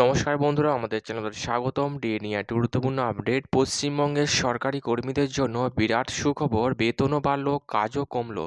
নমস্কার বন্ধুরা, আমাদের চ্যানেলে স্বাগতম। ডিএ নিয়ে একটি গুরুত্বপূর্ণ আপডেট। পশ্চিমবঙ্গের সরকারি কর্মীদের জন্য বিরাট সুখবর, বেতনও বাড়লো, কাজও কমলো।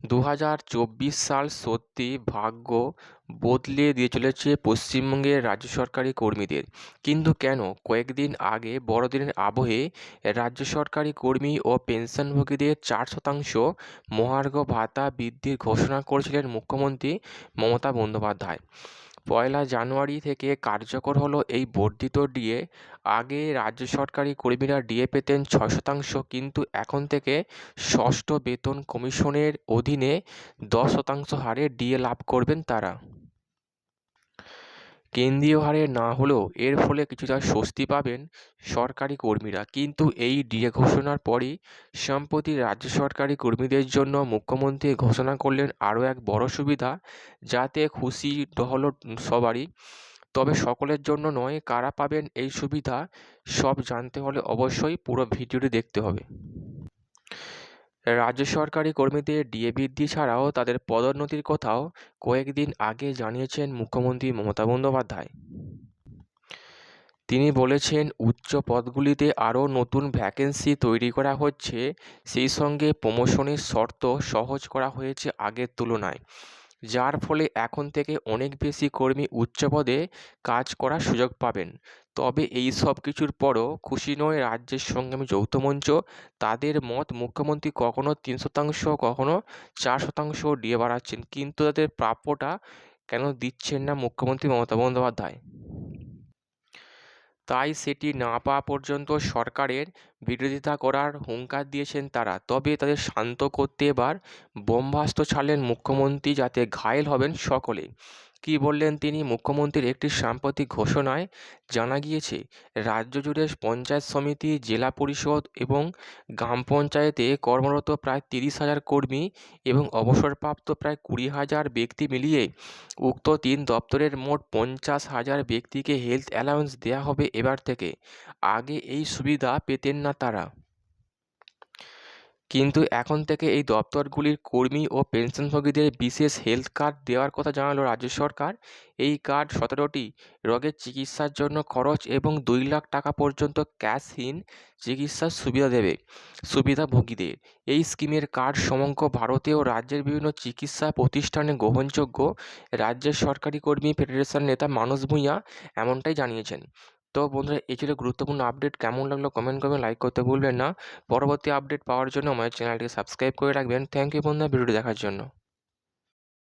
দু হাজার চব্বিশ সাল সত্যি ভাগ্য বদলে দিয়ে চলেছে পশ্চিমবঙ্গের রাজ্য সরকারি কর্মীদের। কিন্তু কেন? কয়েকদিন আগে বড়দিনের আবহে রাজ্য সরকারি কর্মী ও পেনশনভোগীদের চার শতাংশ মহার্ঘ ভাতা বৃদ্ধির ঘোষণা করেছিলেন মুখ্যমন্ত্রী মমতা বন্দ্যোপাধ্যায়। পয়লা জানুয়ারি থেকে কার্যকর হলো এই বর্ধিত ডিএ। আগে রাজ্য সরকারি কর্মীরা ডিএ পেতেন ছয় শতাংশ, কিন্তু এখন থেকে ষষ্ঠ বেতন কমিশনের অধীনে দশ শতাংশ হারে ডিএ লাভ করবেন তারা। কেন্দ্রীয় হারে না হলেও এর ফলে কিছুটা স্বস্তি পাবেন সরকারি কর্মীরা। কিন্তু এই ডিএ ঘোষণার পরই সম্প্রতি রাজ্য সরকারি কর্মীদের জন্য মুখ্যমন্ত্রী ঘোষণা করলেন আরও এক বড় সুবিধা, যাতে খুশি হলো সবারই। তবে সকলের জন্য নয়, কারা পাবেন এই সুবিধা সব জানতে হলে অবশ্যই পুরো ভিডিওটি দেখতে হবে। রাজ্য সরকারি কর্মীদের ডিএ বৃদ্ধি ছাড়াও তাদের পদোন্নতির কথাও কয়েকদিন আগে জানিয়েছেন মুখ্যমন্ত্রী মমতা বন্দ্যোপাধ্যায়। তিনি বলেছেন, উচ্চ পদগুলিতে আরও নতুন ভ্যাকেন্সি তৈরি করা হচ্ছে। সেই সঙ্গে প্রমোশনের শর্ত সহজ করা হয়েছে আগের তুলনায়। যার ফলে এখন থেকে অনেক বেশি কর্মী উচ্চ পদে কাজ করার সুযোগ পাবেন। তবে এই সব কিছুর পরও খুশি নয় রাজ্যের সংগ্রামী যৌথ মঞ্চ। তাদের মত মুখ্যমন্ত্রী কখনো তিন শতাংশ, কখনো চার শতাংশ দিয়ে বাড়াচ্ছেন, কিন্তু তাদের প্রাপ্যটা কেন দিচ্ছেন না মুখ্যমন্ত্রী মমতা বন্দ্যোপাধ্যায়? তাই সেটি না পাওয়া পর্যন্ত সরকারের বিরোধিতা করার হুঙ্কার দিয়েছেন তারা। তবে তাদের শান্ত করতে এবার বোমবাস্ত ছাড়লেন মুখ্যমন্ত্রী, যাতে ঘায়েল হবেন সকলে কি বললেন তিনি? মুখ্যমন্ত্রীর একটি সাম্প্রতিক ঘোষণায় জানা গিয়েছে, রাজ্য জুড়ে পঞ্চায়েত সমিতি, জেলা পরিষদ এবং গ্রাম পঞ্চায়েতে কর্মরত প্রায় তিরিশ হাজার কর্মী এবং অবসরপ্রাপ্ত প্রায় কুড়ি হাজার ব্যক্তি মিলিয়ে উক্ত তিন দপ্তরের মোট পঞ্চাশ হাজার ব্যক্তিকে হেলথ অ্যালাউন্স দেওয়া হবে এবার থেকে। আগে এই সুবিধা পেতেন না তারা। কিন্তু এখন থেকে এই দপ্তরগুলির কর্মী ও পেনশনভোগীদের বিশেষ হেলথ কার্ড দেওয়ার কথা জানালো রাজ্য সরকার। এই কার্ড সতেরোটি রোগের চিকিৎসার জন্য খরচ এবং দুই লাখ টাকা পর্যন্ত ক্যাশহীন চিকিৎসার সুবিধা দেবে সুবিধাভোগীদের। এই স্কিমের কার্ড সমগ্র ভারতে ও রাজ্যের বিভিন্ন চিকিৎসা প্রতিষ্ঠানে গ্রহণযোগ্য। রাজ্যের সরকারি কর্মী ফেডারেশন নেতা মানস ভূঁইয়া এমনটাই জানিয়েছেন। তো বন্ধুরা, এই ছিল গুরুত্বপূর্ণ আপডেট কেমন লাগল কমেন্ট করবেন লাইক করতে ভুলবেন না। পরবর্তী আপডেট পাওয়ার জন্য আমাদের চ্যানেলটিকে সাবস্ক্রাইব করে রাখবেন। থ্যাংক ইউ বন্ধুরা, ভিডিওটি দেখার জন্য।